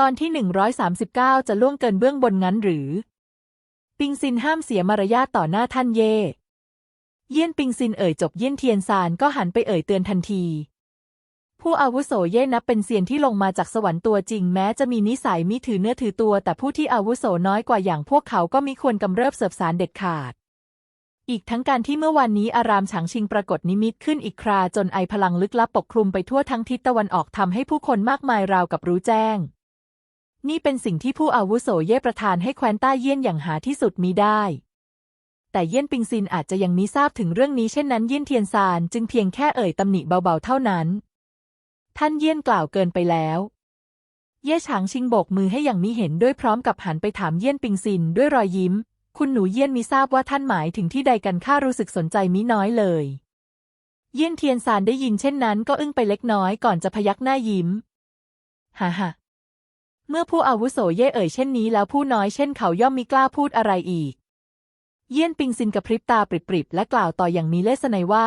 ตอนที่ 139 จะล่วงเกินเบื้องบนงั้นหรือ ปิงซินห้ามเสียมารยาทต่อหน้าท่านเย่ เยี่ยนปิงซินเอ่ยจบเยี่ยนเทียนซานก็หันไปเอ่ยเตือนทันที ผู้อาวุโสเย่นับเป็นเซียนที่ลงมาจากสวรรค์ตัวจริงแม้จะมีนิสัยมิถือเนื้อถือตัว แต่ผู้ที่อาวุโสน้อยกว่าอย่างพวกเขาก็มิควรกำเริบเสบสารเด็ดขาด อีกทั้งการที่เมื่อวานนี้อารามฉางชิงปรากฏนิมิตขึ้นอีกคราจนไอพลังลึกลับปกคลุมไปทั่วทั้งทิศตะวันออกทำให้ผู้คนมากมายราวกับรู้แจ้ง นี่เป็นสิ่งที่ผู้อาวุโสเย่ประทานให้แคว้นต้าเยี่ยนอย่างหาที่สุดมิได้ แต่เยี่ยนปิงซินอาจจะยังมิทราบถึงเรื่องนี้เช่นนั้นเยี่ยนเทียนซานจึงเพียงแค่เอ่ยตำหนิเบาๆเท่านั้น ท่านเยี่ยนกล่าวเกินไปแล้ว เย่ฉางชิงโบกมือให้อย่างมิเห็นด้วยพร้อมกับหันไปถามเยี่ยนปิงซินด้วยรอยยิ้ม คุณหนูเยี่ยนมิทราบว่าท่านหมายถึงที่ใดกันข้ารู้สึกสนใจมิน้อยเลย เยี่ยนเทียนซานได้ยินเช่นนั้นก็อึ้งไปเล็กน้อยก่อนจะพยักหน้ายิ้ม ฮ่าฮ่า เมื่อผู้อาวุโสเย่เอ่ยเช่นนี้แล้วผู้น้อยเช่นเขาย่อมมิกล้าพูดอะไรอีก เยี่ยนปิงซินกระพริบตาปริบๆและกล่าวต่ออย่างมีเลสไนยว่า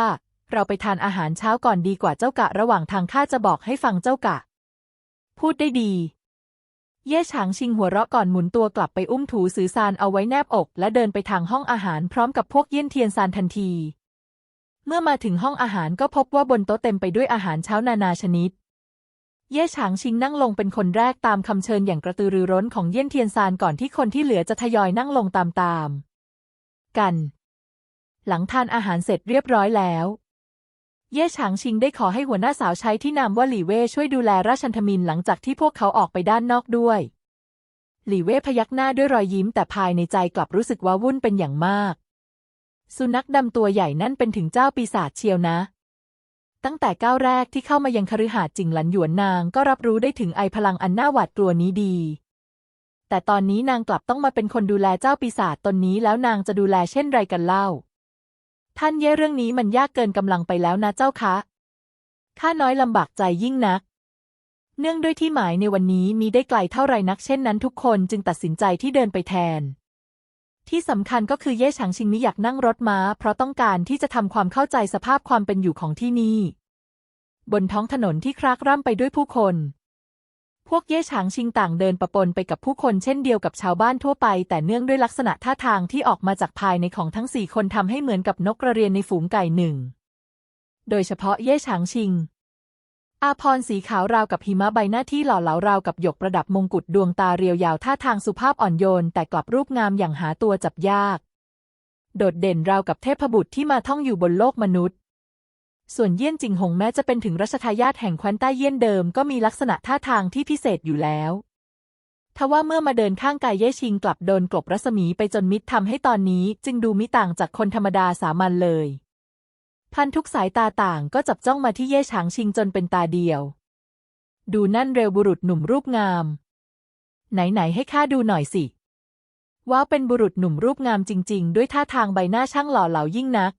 เราไปทานอาหารเช้าก่อนดีกว่าเจ้ากะระหว่างทางข้าจะบอกให้ฟังเจ้ากะ พูดได้ดี เย่ฉางชิงหัวเราะก่อนหมุนตัวกลับไปอุ้มถูสือซานเอาไว้แนบอก และเดินไปทางห้องอาหารพร้อมกับพวกเยี่ยนเทียนซานทันที เมื่อมาถึงห้องอาหารก็พบว่าบนโต๊ะเต็มไปด้วยอาหารเช้านานาชนิด เย่ฉางชิงนั่งลงเป็นคนแรกตามคำเชิญอย่างกระตือรือร้นของเยี่ยนเทียนซานก่อนที่คนที่เหลือจะทยอยนั่งลงตามๆกัน หลังทานอาหารเสร็จเรียบร้อยแล้ว เย่ฉางชิงได้ขอให้หัวหน้าสาวใช้ที่นามว่าหลี่เว่ช่วยดูแลราชันทมินหลังจากที่พวกเขาออกไปด้านนอกด้วย หลี่เว่พยักหน้าด้วยรอยยิ้มแต่ภายในใจกลับรู้สึกว้าวุ่นเป็นอย่างมาก สุนัขดำตัวใหญ่นั่นเป็นถึงเจ้าปีศาจเชียวนะ ตั้งแต่ก้าวแรกที่เข้ามายังคฤหาสน์จิงหลันหยวนนางก็รับรู้ได้ถึงไอพลังอันน่าหวาดกลัวนี้ดี แต่ตอนนี้นางกลับต้องมาเป็นคนดูแลเจ้าปีศาจตนนี้แล้วนางจะดูแลเช่นไรกันเล่า ท่านเย่เรื่องนี้มันยากเกินกำลังไปแล้วนะเจ้าคะข้าน้อยลำบากใจยิ่งนัก เนื่องด้วยที่หมายในวันนี้มีได้ไกลเท่าไรนักเช่นนั้นทุกคนจึงตัดสินใจที่เดินไปแทน ที่สำคัญก็คือเย่ฉางชิงมิอยากนั่งรถม้า เพราะต้องการที่จะทำความเข้าใจสภาพความเป็นอยู่ของที่นี่ บนท้องถนนที่ครากร่ำไปด้วยผู้คน พวกเย่ฉางชิงต่างเดินประปนไปกับผู้คนเช่นเดียวกับชาวบ้านทั่วไป แต่เนื่องด้วยลักษณะท่าทางที่ออกมาจากภายในของทั้งสี่คนทำให้เหมือนกับนกกระเรียนในฝูงไก่หนึ่ง โดยเฉพาะเย่ฉางชิง อาพรสีขาวราวกับหิมะใบหน้าที่หล่อเหลาราวกับหยกประดับมงกุฎดวงตาเรียวยาวท่าทางสุภาพอ่อนโยน แต่กลับรูปงามอย่างหาตัวจับยาก โดดเด่นราวกับเทพบุตรที่มาท่องอยู่บนโลกมนุษย์ ส่วนเยี่ยนจิงหงแม้จะเป็นถึงรัชทายาทแห่งแคว้นใต้เยี่ยนเดิมก็มีลักษณะท่าทางที่พิเศษอยู่แล้วทว่าเมื่อมาเดินข้างกายเย่ชิงกลับโดนกลบรัศมีไปจนมิดทำให้ตอนนี้จึงดูมิต่างจากคนธรรมดาสามัญเลย พันทุกสายตาต่างก็จับจ้องมาที่เย่ฉางชิงจนเป็นตาเดียว ดูนั่นเร็วบุรุษหนุ่มรูปงาม ไหนๆให้ข้าดูหน่อยสิ ว่าเป็นบุรุษหนุ่มรูปงามจริง ๆ ด้วยท่าทางใบหน้าช่างหล่อเหลายิ่งนัก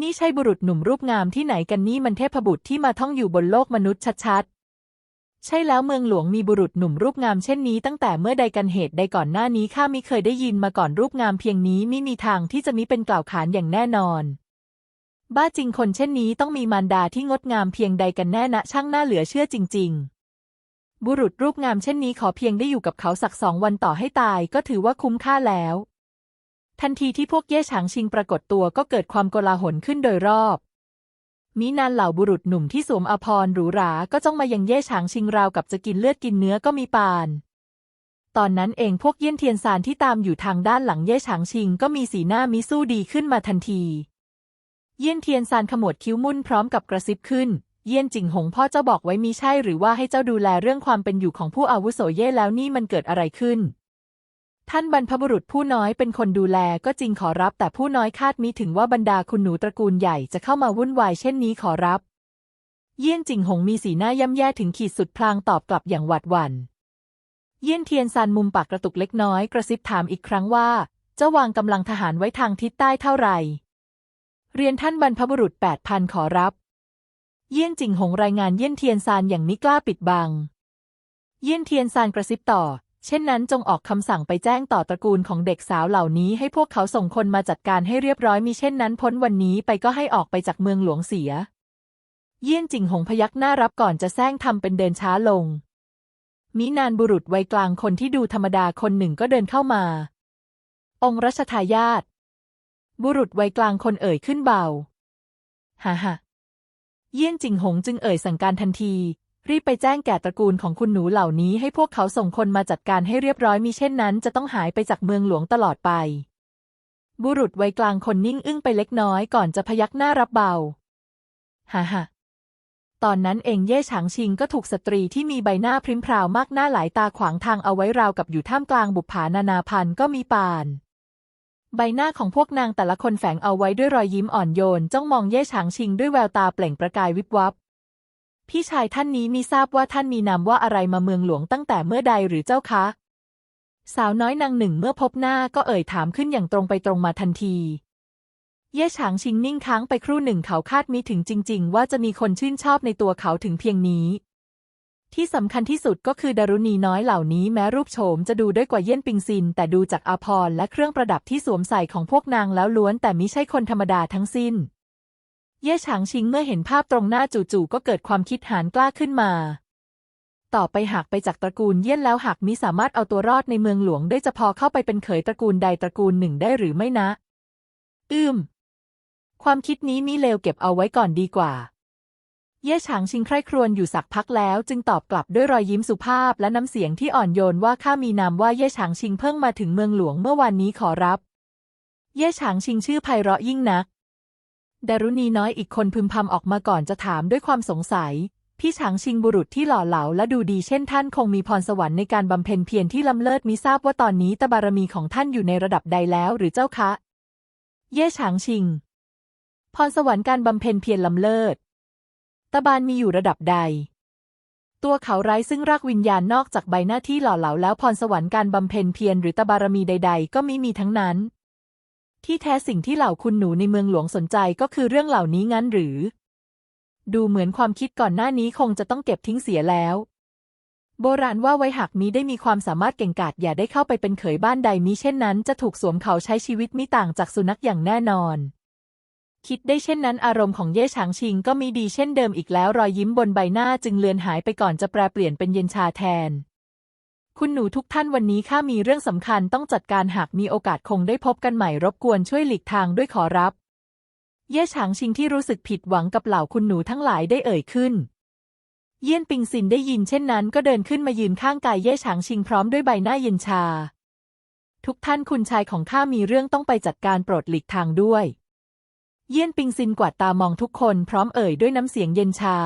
นี่ใช่บุรุษหนุ่มรูปงามที่ไหนกันนี่มันเทพบุตรที่มาท่องอยู่บนโลกมนุษย์ชัดๆ ใช่แล้วเมืองหลวงมีบุรุษหนุ่มรูปงามเช่นนี้ตั้งแต่เมื่อใดกันเหตุใดก่อนหน้านี้ข้ามิเคยได้ยินมาก่อนรูปงามเพียงนี้มิมีทางที่จะมิเป็นกล่าวขานอย่างแน่นอน บ้าจริงคนเช่นนี้ต้องมีมารดาที่งดงามเพียงใดกันแน่นะช่างน่าเหลือเชื่อจริง ๆ บุรุษรูปงามเช่นนี้ขอเพียงได้อยู่กับเขาสักสองวันต่อให้ตายก็ถือว่าคุ้มค่าแล้ว ทันทีที่พวกเย่ฉางชิงปรากฏตัวก็เกิดความโกลาหลขึ้นโดยรอบมินานเหล่าบุรุษหนุ่มที่สวมอภรณ์หรูหรา ก็จ้องมายังเย่ฉางชิงราวกับจะกินเลือดกินเนื้อก็มีปาน ตอนนั้นเองพวกเยี่ยนเทียนซานที่ตามอยู่ทางด้านหลังเย่ฉางชิงก็มีสีหน้ามิสู้ดีขึ้นมาทันที เยี่ยนเทียนซานขมวดคิ้วมุ่นพร้อมกับกระซิบขึ้น เยี่ยนจิงหงพ่อเจ้าบอกไว้มีใช่หรือว่าให้เจ้าดูแลเรื่องความเป็นอยู่ของผู้อาวุโสเย่แล้วนี่มันเกิดอะไรขึ้น ท่านบรรพบุรุษผู้น้อยเป็นคนดูแลก็จริงขอรับ แต่ผู้น้อยคาดมิถึงว่าบรรดาคุณหนูตระกูลใหญ่จะเข้ามาวุ่นวายเช่นนี้ขอรับ เยี่ยนจิงหงมีสีหน้าย่ำแย่ถึงขีดสุดพลางตอบกลับอย่างหวาดหวัน่น เยี่ยนเทียนซานมุมปากกระตุกเล็กน้อยกระซิบถามอีกครั้งว่าเจ้าวางกำลังทหารไว้ทางทิศใต้เท่าไหร่ เรียนท่านบรรพบุรุษแปดพันขอรับ เยี่ยนจิงหงรายงานเยี่ยนเทียนซานอย่างมิกล้าปิดบัง เยี่ยนเทียนซานกระซิบต่อ เช่นนั้นจงออกคำสั่งไปแจ้งต่อตระกูลของเด็กสาวเหล่านี้ให้พวกเขาส่งคนมาจัดการให้เรียบร้อยมีเช่นนั้นพ้นวันนี้ไปก็ให้ออกไปจากเมืองหลวงเสีย เยี่ยนจิงหงพยักหน้ารับก่อนจะแซงทำเป็นเดินช้าลง มินานบุรุษวัยกลางคนที่ดูธรรมดาคนหนึ่งก็เดินเข้ามา องค์รัชทายาท บุรุษวัยกลางคนเอ่ยขึ้นเบาฮ่าฮ่าเยี่ยนจิงหงจึงเอ่ยสั่งการทันที รีบไปแจ้งแก่ตระกูลของคุณหนูเหล่านี้ให้พวกเขาส่งคนมาจัดการให้เรียบร้อยมิเช่นนั้น จะต้องหายไปจากเมืองหลวงตลอดไป บุรุษวัยกลางคนนิ่งอึ้งไปเล็กน้อยก่อนจะพยักหน้ารับเบาฮ่าฮ่าตอนนั้นเองเย่ฉางชิงก็ถูกสตรีที่มีใบหน้าพริ้มพราวมากหน้าหลายตาขวางทางเอาไว้ราวกับอยู่ท่ามกลางบุปผานานาพันธ์ก็มีปาน ใบหน้าของพวกนางแต่ละคนแฝงเอาไว้ด้วยรอยยิ้มอ่อนโยน จ้องมองเย่ฉางชิงด้วยแววตาเปล่งประกายวิบวับ พี่ชายท่านนี้มีทราบว่าท่านมีนามว่าอะไรมาเมืองหลวงตั้งแต่เมื่อใดหรือเจ้าคะ สาวน้อยนางหนึ่งเมื่อพบหน้าก็เอ่ยถามขึ้นอย่างตรงไปตรงมาทันที เย่ฉางชิงนิ่งค้างไปครู่หนึ่งเขาคาดมิถึงจริง ๆ ว่าจะมีคนชื่นชอบในตัวเขาถึงเพียงนี้ ที่สำคัญที่สุดก็คือดารุณีน้อยเหล่านี้แม้รูปโฉมจะดูด้อยกว่าเยี่ยนปิงซิน แต่ดูจากอาภรและเครื่องประดับที่สวมใส่ของพวกนางแล้วล้วนแต่มิใช่คนธรรมดาทั้งสิ้น เย่ฉางชิงเมื่อเห็นภาพตรงหน้าจู่ๆก็เกิดความคิดหานกล้าขึ้นมา ต่อไปหากไปจากตระกูลเยี่ยนแล้วหากมิสามารถเอาตัวรอดในเมืองหลวงได้จะพอเข้าไปเป็นเขยตระกูลใดตระกูลหนึ่งได้หรือไม่นะ อืม ความคิดนี้มิเลวเก็บเอาไว้ก่อนดีกว่า เย่ฉางชิงใคร่ครวญอยู่สักพักแล้วจึงตอบกลับด้วยรอยยิ้มสุภาพและน้ำเสียงที่อ่อนโยนว่าข้ามีนามว่าเย่ฉางชิงเพิ่งมาถึงเมืองหลวงเมื่อวานนี้ขอรับ เย่ฉางชิงชื่อไพเราะยิ่งนัก ดารุณีน้อยอีกคนพึมพำออกมาก่อนจะถามด้วยความสงสัย พี่ฉางชิงบุรุษที่หล่อเหลาและดูดีเช่นท่านคงมีพรสวรรค์ในการบำเพ็ญเพียรที่ล้ำเลิศมิทราบว่าตอนนี้ตบารมีของท่านอยู่ในระดับใดแล้วหรือเจ้าคะ เย่ฉางชิง พรสวรรค์การบำเพ็ญเพียรล้ำเลิศ ตะบานมีอยู่ระดับใด ตัวเขาไร้ซึ่งรากวิญญาณนอกจากใบหน้าที่หล่อเหลาแล้วพรสวรรค์การบำเพ็ญเพียรหรือตบารมีใด ๆ ก็มิมีทั้งนั้น ที่แท้สิ่งที่เหล่าคุณหนูในเมืองหลวงสนใจก็คือเรื่องเหล่านี้งั้นหรือ ดูเหมือนความคิดก่อนหน้านี้คงจะต้องเก็บทิ้งเสียแล้ว โบราณว่าไว้หากมีได้มีความสามารถเก่งกาจอย่าได้เข้าไปเป็นเขยบ้านใดมิเช่นนั้น จะถูกสวมเขาใช้ชีวิตมิต่างจากสุนัขอย่างแน่นอน คิดได้เช่นนั้นอารมณ์ของเย่ฉางชิงก็มีดีเช่นเดิมอีกแล้วรอยยิ้มบนใบหน้าจึงเลือนหายไปก่อนจะแปลเปลี่ยนเป็นเย็นชาแทน คุณหนูทุกท่านวันนี้ข้ามีเรื่องสำคัญต้องจัดการหากมีโอกาสคงได้พบกันใหม่รบกวนช่วยหลีกทางด้วยขอรับ เย่ฉางชิงที่รู้สึกผิดหวังกับเหล่าคุณหนูทั้งหลายได้เอ่ยขึ้น เยี่ยนปิงซินได้ยินเช่นนั้น ก็เดินขึ้นมายืนข้างกายเย่ฉางชิงพร้อมด้วยใบหน้าเย็นชา ทุกท่านคุณชายของข้ามีเรื่องต้องไปจัดการโปรดหลีกทางด้วย เยี่ยนปิงซินกวาดตามองทุกคนพร้อมเอ่ยด้วยน้ำเสียงเย็นชา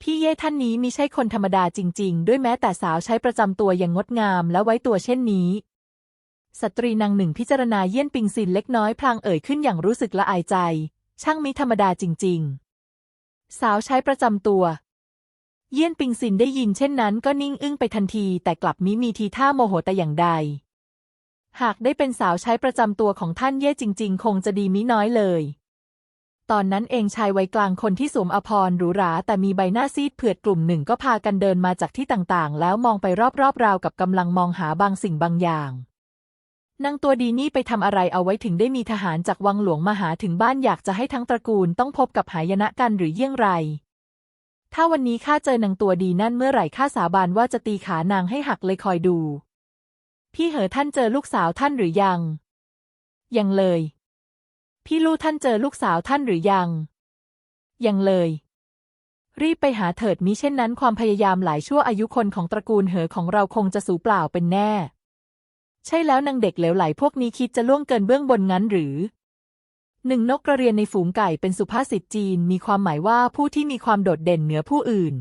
พี่เย่ท่านนี้มิใช่คนธรรมดาจริง ๆ ด้วยแม้แต่สาวใช้ประจำตัวยังงดงามและไว้ตัวเช่นนี้ สตรีนางหนึ่งพิจารณาเยี่ยนปิงซินเล็กน้อยพลางเอ่ยขึ้นอย่างรู้สึกละอายใจ ช่างมิธรรมดาจริง ๆ สาวใช้ประจำตัว เยี่ยนปิงซินได้ยินเช่นนั้นก็นิ่งอึ้งไปทันทีแต่กลับมิมีทีท่าโมโหแต่อย่างใด หากได้เป็นสาวใช้ประจำตัวของท่านเย่จริง ๆ คงจะดีมิน้อยเลย ตอนนั้นเองชายวัยกลางคนที่สวมอภรณ์หรูหรา แต่มีใบหน้าซีดเผือดกลุ่มหนึ่งก็พากันเดินมาจากที่ต่างๆ แล้วมองไปรอบๆราวกับกำลังมองหาบางสิ่งบางอย่างนางตัวดีนี่ไปทำอะไรเอาไว้ถึงได้มีทหารจากวังหลวงมาหาถึงบ้านอยากจะให้ทั้งตระกูลต้องพบกับหายนะกันหรือเยี่ยงไร ถ้าวันนี้ข้าเจอนางตัวดีนั่นเมื่อไหร่ข้าสาบานว่าจะตีขานางให้หักเลยคอยดู พี่เหอท่านเจอลูกสาวท่านหรือยัง ยังเลย พี่ลู่ท่านเจอลูกสาวท่านหรือยัง ยังเลย รีบไปหาเถิดมิเช่นนั้นความพยายามหลายชั่วอายุคนของตระกูลเหอของเราคงจะสูญเปล่าเป็นแน่ ใช่แล้วนางเด็กเหลวไหลพวกนี้คิดจะล่วงเกินเบื้องบนงั้นหรือหนึ่งนกกระเรียนในฝูงไก่เป็นสุภาษิตจีนมีความหมายว่าผู้ที่มีความโดดเด่นเหนือผู้อื่น